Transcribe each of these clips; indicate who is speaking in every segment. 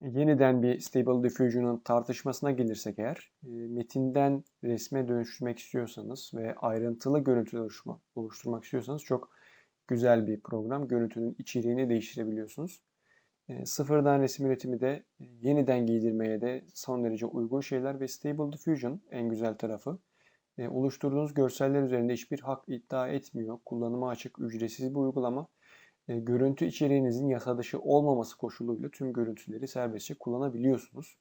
Speaker 1: yeniden bir Stable Diffusion'un tartışmasına gelirsek eğer, e, metinden resme dönüştürmek istiyorsanız ve ayrıntılı görüntü oluşturma, oluşturmak istiyorsanız çok güzel bir program. Görüntünün içeriğini değiştirebiliyorsunuz. E, sıfırdan resim üretimi de e, yeniden giydirmeye de son derece uygun şeyler ve Stable Diffusion en güzel tarafı. Oluşturduğunuz görseller üzerinde hiçbir hak iddia etmiyor. Kullanıma açık, ücretsiz bir uygulama. E, görüntü içeriğinizin yasa dışı olmaması koşuluyla tüm görüntüleri serbestçe kullanabiliyorsunuz.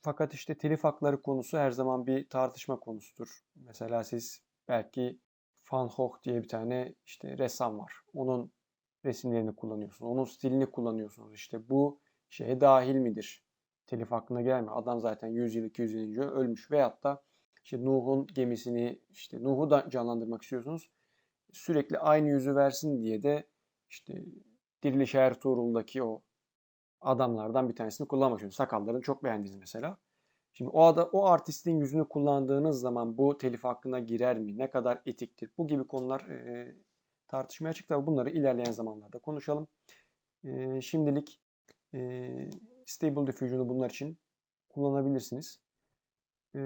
Speaker 1: Fakat işte telif hakları konusu her zaman bir tartışma konusudur. Mesela siz belki Van Gogh diye bir tane işte ressam var. Onun resimlerini kullanıyorsunuz. Onun stilini kullanıyorsunuz. İşte bu şeye dahil midir? Telif hakkına gelmiyor. Adam zaten 100 yıl 200 yıl önce ölmüş. Veyahut da işte Nuh'un gemisini işte Nuh'u da canlandırmak istiyorsunuz. Sürekli aynı yüzü versin diye de işte Diriliş Ertuğrul'daki o adamlardan bir tanesini kullanmak istiyorsunuz. Sakallarını çok beğendiniz mesela. Şimdi o ada, o artistin yüzünü kullandığınız zaman bu telif hakkına girer mi? Ne kadar etiktir? Bu gibi konular e, tartışmaya açık. Tabii bunları ilerleyen zamanlarda konuşalım. E, şimdilik e, Stable Diffusion'u bunlar için kullanabilirsiniz. E,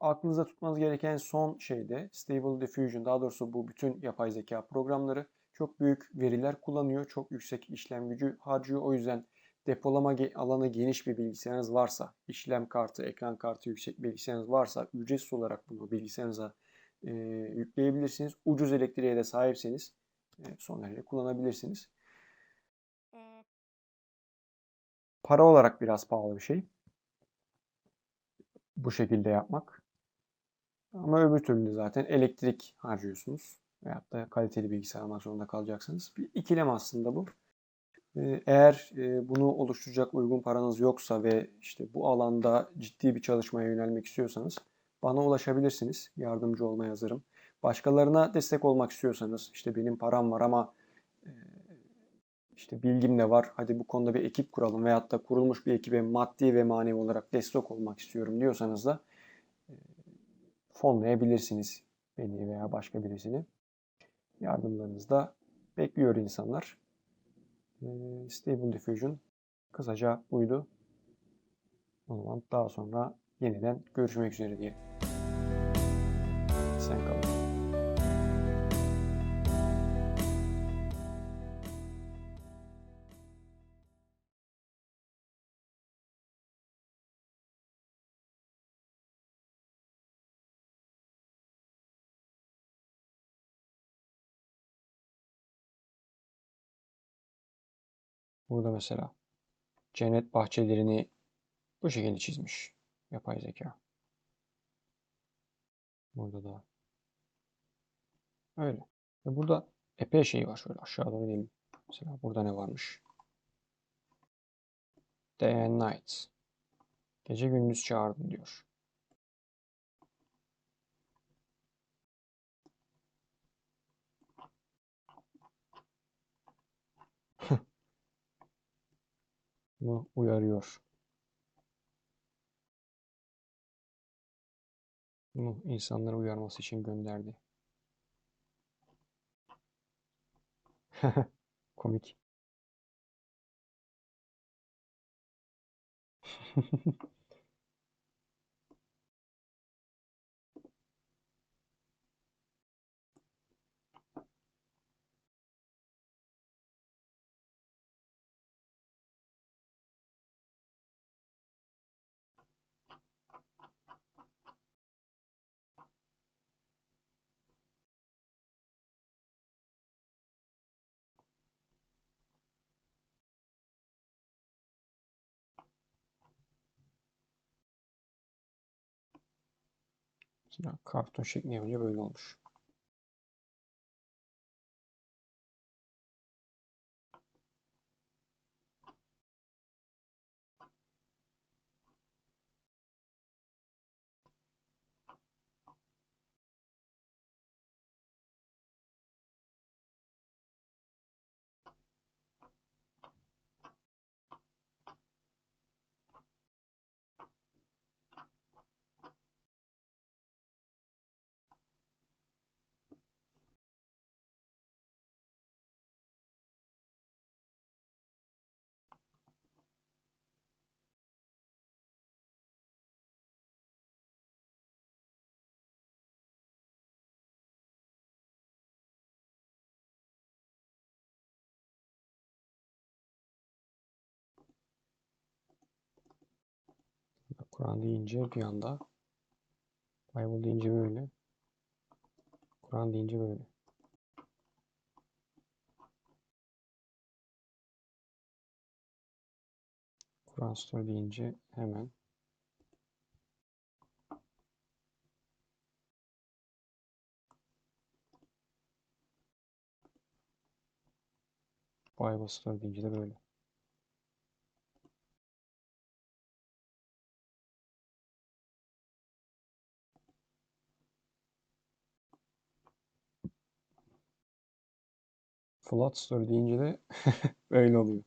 Speaker 1: aklınızda tutmanız gereken son şey de Stable Diffusion, daha doğrusu bu bütün yapay zeka programları çok büyük veriler kullanıyor. Çok yüksek işlem gücü harcıyor. O yüzden depolama alanı geniş bir bilgisayarınız varsa, işlem kartı, ekran kartı yüksek bilgisayarınız varsa ücretsiz olarak bunu bilgisayarınıza e, yükleyebilirsiniz. Ucuz elektriğe de sahipseniz e, son derece kullanabilirsiniz. Para olarak biraz pahalı bir şey. Bu şekilde yapmak. Ama öbür türlü zaten elektrik harcıyorsunuz. Veyahut da kaliteli bilgisayar almak zorunda kalacaksınız. Bir ikilem aslında bu. Eğer bunu oluşturacak uygun paranız yoksa ve işte bu alanda ciddi bir çalışmaya yönelmek istiyorsanız bana ulaşabilirsiniz. Yardımcı olmaya hazırım. Başkalarına destek olmak istiyorsanız işte benim param var ama işte bilgim de var. Hadi bu konuda bir ekip kuralım veyahut da kurulmuş bir ekibe maddi ve manevi olarak destek olmak istiyorum diyorsanız da fonlayabilirsiniz beni veya başka birisini. Yardımlarınızı da bekliyor insanlar. Stable Diffusion kısaca buydu. O zaman daha sonra yeniden görüşmek üzere diyelim. Sen kalın. Burada mesela cennet bahçelerini bu şekilde çizmiş yapay zeka. Burada da öyle. Ve burada epey şey var. Şöyle aşağı doğru inelim. Mesela burada ne varmış? Day and night. Gece gündüz çağırdım diyor. Bunu uyarıyor. Bunu insanları uyarması için gönderdi. Komik. Mesela karton şeklinde yapınca böyle olmuş. Kur'an deyince bir anda. Bible deyince böyle. Kur'an deyince böyle. Kur'an Store deyince hemen Bible Store deyince de böyle. Flat Store deyince de böyle oluyor.